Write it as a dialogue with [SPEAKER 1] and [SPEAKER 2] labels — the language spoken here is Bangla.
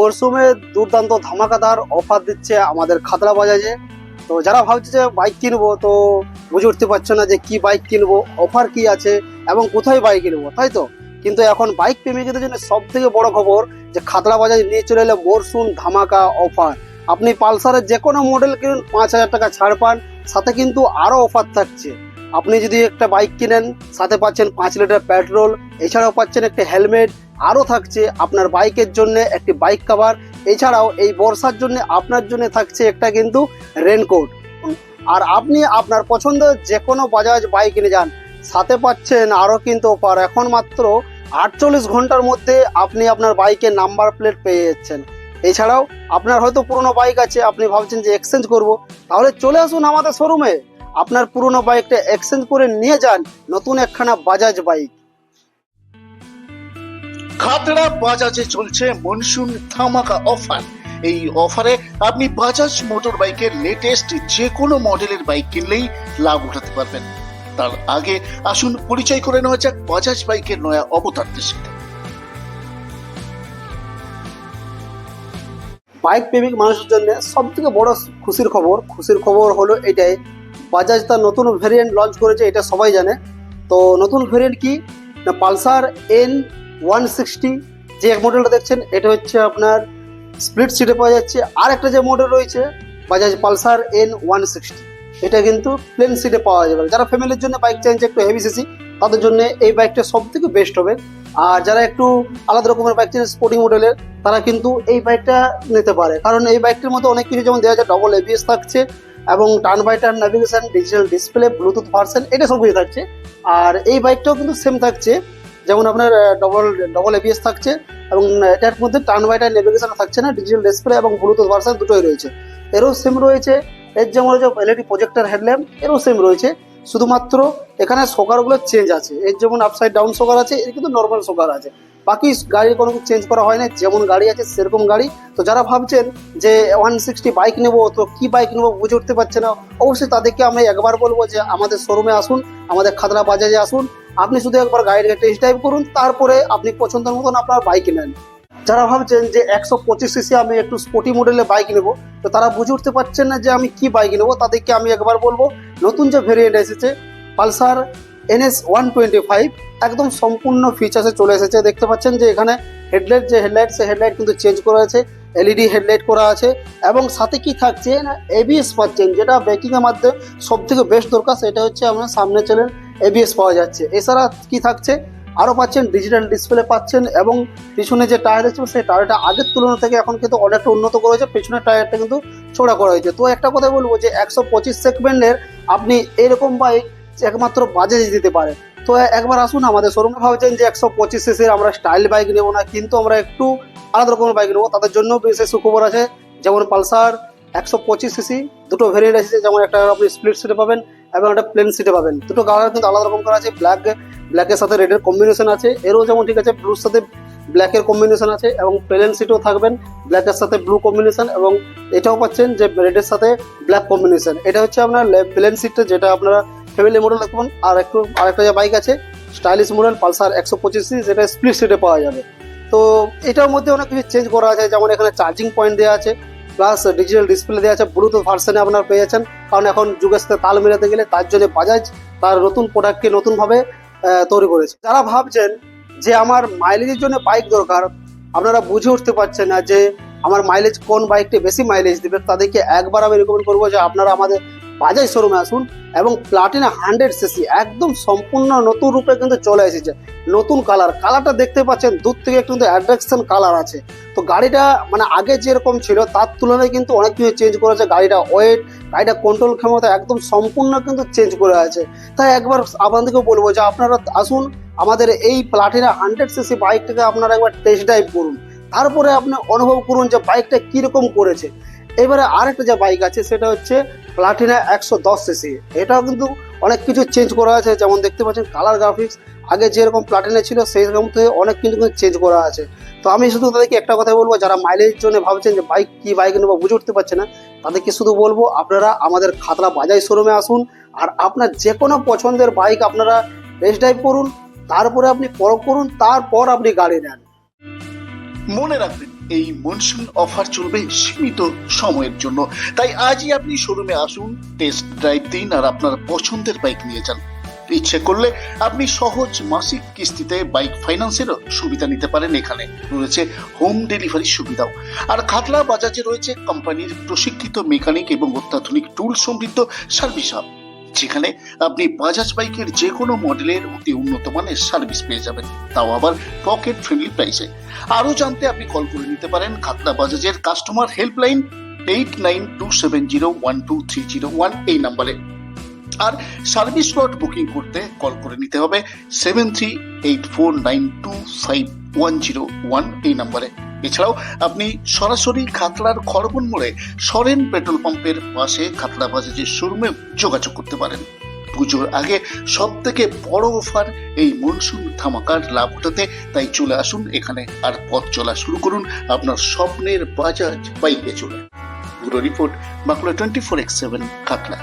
[SPEAKER 1] মরশুমে দুর্দান্ত ধামাকাদার অফার দিচ্ছে আমাদের খাতড়া বাজাজে। তো যারা ভাবছে যে বাইক কিনবো, তো বুঝে উঠতে পারছে না যে কি বাইক কিনবো অফার কি আছে এবং কোথায় বাইক কিনবো, তাই তো? কিন্তু এখন বাইক প্রেমিকদের জন্য সব থেকে বড় খবর যে খাতড়া বাজাজ নিয়ে চলে এলো মরশুম ধামাকা অফার আপনি পালসারের যে কোনো মডেল কিনুন, পাঁচ হাজার টাকা ছাড় পান, সাথে কিন্তু আরও অফার থাকছে। আপনি যদি একটা বাইক কিনেন, সাথে পাচ্ছেন পাঁচ লিটার পেট্রোল এছাড়াও পাচ্ছেন একটা হেলমেট আরও থাকছে আপনার বাইকের জন্য একটি বাইক কভার এছাড়াও এই বর্ষার জন্য আপনার জন্য থাকছে একটা কিন্তু রেনকোট আর আপনি আপনার পছন্দের যে কোনো বাজাজ বাইক কিনে যান, সাথে পাচ্ছেন আরও কিন্তু অফার এখন মাত্র আটচল্লিশ ঘণ্টার মধ্যে আপনি আপনার বাইকের নাম্বার প্লেট পেয়ে যাচ্ছেন। এছাড়াও আপনার হয়তো পুরনো বাইক আছে, আপনি ভাবছেন যে এক্সচেঞ্জ করব। তাহলে চলে আসুন আমাদের শোরুমে আপনার পুরনো বাইকটা এক্সচেঞ্জ করে নিয়ে যান নতুন একখানা বাজাজ বাইক
[SPEAKER 2] খাতড়া বাজাজে চলছে মনসুন ধামাকা অফার। এই অফারে আপনি বাজাজ মোটর বাইকের লেটেস্ট যে কোনো মডেলের বাইক কিনলেই লাভ উঠাতে পারবেন। তার আগে আসুন পরিচয় করে নেওয়া যাক বাজাজ বাইকের নয়া অবতারদের সাথে।
[SPEAKER 1] বাইক প্রেমিক মানুষের জন্য সব থেকে বড় খুশির খবর খুশির খবর হলো এটাই, বাজাজ তার নতুন ভেরিয়েন্ট লঞ্চ করেছে, এটা সবাই জানে। তো নতুন ভেরিয়েন্ট কি? না পালসার এন ওয়ান সিক্সটি যে এক মডেলটা দেখছেন, এটা হচ্ছে আপনার স্প্লিট সিটে পাওয়া যাচ্ছে। আর একটা যে মডেল রয়েছে Bajaj Pulsar N one sixty এটা কিন্তু প্লেন সিটে পাওয়া যাবে। যারা ফ্যামিলির জন্য বাইক চাইছে, একটু হেভি সিসি তাদের জন্য এই বাইকটা সব থেকে বেস্ট হবে। আর যারা একটু আলাদা রকমের বাইক চাইছে স্পোর্টিং মডেলের তারা কিন্তু এই বাইকটা নিতে পারে। কারণ এই বাইকটির মধ্যে অনেক কিছু, যেমন দেওয়া যায় ডবল এবিএস থাকছে, এবং turn by turn navigation digital display Bluetooth version এটা সব কিছু থাকছে। আর এই বাইকটাও কিন্তু সেম থাকছে। যেমন আপনার ডবল ডবল এবিএস থাকছে এবং এটার মধ্যে টার্ন বাই টার্ন নেভিগেশন থাকছে না ডিজিটাল ডিসপ্লে এবং ব্লুটুথ ভার্সন দুটোই রয়েছে। এরও সেম রয়েছে, এর যেমন রয়েছে এলইডি প্রজেক্টার হেডল্যাম্প এরও সেম রয়েছে। শুধুমাত্র এখানে সোকারগুলো চেঞ্জ আছে। এর যেমন আপসাইড ডাউন সোকার আছে, এর কিন্তু নর্মাল সোকার আছে। বাকি গাড়ির কোনো চেঞ্জ করা হয় না যেমন গাড়ি আছে সেরকম গাড়ি। তো যারা ভাবছেন যে ওয়ান সিক্সটি বাইক নেব, তো কি বাইক নেব বুঝে উঠতে পারছে না, অবশ্যই তাদেরকে আমি একবার বলব যে আমাদের শোরুমে আসুন, আমাদের খাতড়া বাজাজে আসুন, আপনি শুধু একবার গাড়িটাকে টেস্ট ড্রাইভ করুন, তারপরে আপনি পছন্দের মতন আপনার বাইক নেন। যারা ভাবছেন যে একশো পঁচিশ সিসি আমি একটু স্পোর্টি মডেলের বাইক নেব, তো তারা বুঝে উঠতে পারছেন না যে আমি কি বাইক নেব, তাদেরকে আমি একবার বলব, নতুন যে ভেরিয়েন্ট এসেছে, Pulsar NS one twenty five একদম সম্পূর্ণ ফিচার্সে চলে এসেছে। দেখতে পাচ্ছেন যে এখানে হেডলাইট যে হেডলাইট সে হেডলাইট কিন্তু চেঞ্জ করা আছে এলইডি হেডলাইট করা আছে এবং সাথে কি থাকছে না এবিএস পাচ্ছেন, যেটা ব্রেকিং এর মধ্যে সব থেকে বেস্ট দরকার, সেটা হচ্ছে আপনার সামনে চলেন এবিএস পাওয়া যাচ্ছে। এছাড়া কি থাকছে, আরও পাচ্ছেন ডিজিটাল ডিসপ্লে পাচ্ছেন এবং পিছনে যে টায়ার আছে, সেই টায়ারটা আগের তুলনা থেকে এখন কিন্তু অনেকটা উন্নত করা হয়েছে। পিছনের টায়ারটা কিন্তু ছোড়া করা হয়েছে। তো একটা কথা বলব যে একশো পঁচিশ সেগমেন্টের আপনি এরকম বাইক একমাত্র বাজাজ দিতে পারে। তো একবার আসুন আমাদের শোরুমে ভাবছেন যে একশো পঁচিশ সিসির আমরা স্টাইল বাইক নেব না, কিন্তু আমরা একটু আলাদা রকমের বাইক নেব। তাদের জন্য বিশেষ সুখবর আছে, যেমন পালসার, একশো পঁচিশ সিসি দুটো ভেরিয়েন্ট এসেছে, যেমন একটা আপনি স্প্লিট সিটে পাবেন এবং একটা প্লেন সিটে পাবেন। দুটো কালার কিন্তু আলাদা রকম করা আছে ব্ল্যাক ব্ল্যাকের সাথে রেডের কম্বিনেশন আছে। এরও যেমন ঠিক আছে ব্লুর সাথে ব্ল্যাকের কম্বিনেশন আছে এবং প্লেন সিটও থাকবেন ব্ল্যাকের সাথে ব্লু কম্বিনেশন এবং এটাও পাচ্ছেন যে রেডের সাথে ব্ল্যাক কম্বিনেশন এটা হচ্ছে আপনার প্লেন সিটটা যেটা আপনারা ফ্যামিলি মডেল দেখবেন আর একটু আরেকটা যে বাইক আছে স্টাইলিশ মডেল পালসার একশো পঁচিশ যেটা স্প্লিট সিটে পাওয়া যাবে। তো এটার মধ্যে অনেক কিছু চেঞ্জ করা আছে, যেমন এখানে চার্জিং পয়েন্ট দেওয়া আছে প্লাস ডিজিটাল ডিসপ্লে দেওয়া আছে ব্লুটুথ ভার্সনে আপনারা পেয়ে যাচ্ছেন। কারণ এখন যুগের সাথে তাল মেলাতে গেলে তার জন্য বাজাজ তার নতুন প্রোডাক্টকে নতুনভাবে তৈরি করেছে। যারা ভাবছেন যে আমার মাইলেজের জন্য বাইক দরকার, আপনারা বুঝে উঠতে পারছেন না যে আমার মাইলেজ কোন বাইকটি বেশি মাইলেজ দিবে, তাদেরকে একবার আমি রেকমেন্ড করব যে আপনারা আমাদের বাজাজ শোরুমে আসুন এবং প্লাটিনা হান্ড্রেড সিসি একদম সম্পূর্ণ নতুন রূপে কিন্তু চলে এসেছে। নতুন কালার কালারটা দেখতে পাচ্ছেন, দূর থেকে কিন্তু অ্যাট্রাকশন কালার আছে। তো গাড়িটা মানে আগে যেরকম ছিল, তার তুলনায় কিন্তু অনেক কিছু চেঞ্জ করেছে। গাড়িটা ওয়েট গাড়িটা কন্ট্রোল ক্ষমতা একদম সম্পূর্ণ কিন্তু চেঞ্জ করে আছে। তাই একবার আপনাদেরকে বলব যে আপনারা আসুন আমাদের এই প্লাটিনা হান্ড্রেড সিসি বাইকটাকে আপনারা একবার টেস্ট ড্রাইভ করুন। তারপরে আপনি অনুভব করুন যে বাইকটা কীরকম করেছে। এবারে আরেকটা যে বাইক আছে, সেটা হচ্ছে প্লাটিনা একশো দশ সিসি এটাও কিন্তু অনেক কিছু চেঞ্জ করা আছে, যেমন দেখতে পাচ্ছেন কালার গ্রাফিক্স আগে যেরকম প্লাটিনা ছিল সেই রকম থেকে অনেক কিন্তু চেঞ্জ করা আছে। তো আমি শুধু তাদেরকে একটা কথা বলব, যারা মাইলেজের জন্য ভাবছেন যে বাইক কী বাইক নেব বুঝে উঠতে পারছে না, তাদেরকে শুধু বলব, আপনারা আমাদের খাতড়া বাজাজ শোরুমে আসুন, আর আপনার যে কোনো পছন্দের বাইক আপনারা টেস্ট ড্রাইভ করুন, তারপরে আপনি পরখ করুন, তারপর আপনি গাড়ি নেন।
[SPEAKER 2] মনে রাখবেন, এই মনসুন অফার চলবে সীমিত সময়ের জন্য। তাই আজই আপনি শোরুমে আসুন টেস্ট ড্রাইভ দিন আর আপনার পছন্দের বাইক নিয়ে যান। ইচ্ছে করলে আপনি সহজ মাসিক কিস্তিতে বাইক ফাইন্যান্সেরও সুবিধা নিতে পারেন এখানে। রয়েছে হোম ডেলিভারির সুবিধাও। আর খাতলা, বাজাজে রয়েছে কোম্পানির প্রশিক্ষিত মেকানিক এবং অত্যাধুনিক টুল সমৃদ্ধ সার্ভিস হাব যেখানে আপনি বাজাজ বাইকের যে কোনো মডেলের অতি উন্নত মানের সার্ভিস পেয়ে যাবেন। তাও আবার পকেট ফ্রেন্ডলি প্রাইসে আরও জানতে আপনি কল করে নিতে পারেন খাতলা বাজাজের customer helpline eight nine two seven zero one two three zero one এই নাম্বারে। আর সার্ভিস স্লট বুকিং করতে কল করে নিতে হবে seven three eight four nine two five one zero one এই নাম্বারে। এছাড়াও আপনি সরাসরি খাতড়ার খড়বন মোড়ে সরেন পেট্রোল পাম্পের পাশে খাতড়া বাজাজের শোরুমে যোগাযোগ করতে পারেন। পুজোর আগে সব থেকে বড় অফার এই মনসুন ধামাকার লাভ উঠাতে তাই চলে আসুন এখানে আর পথ চলা শুরু করুন আপনার স্বপ্নের বাজাজ বাইকে চলে পুরো report Bankura twenty four x seven, Khatra.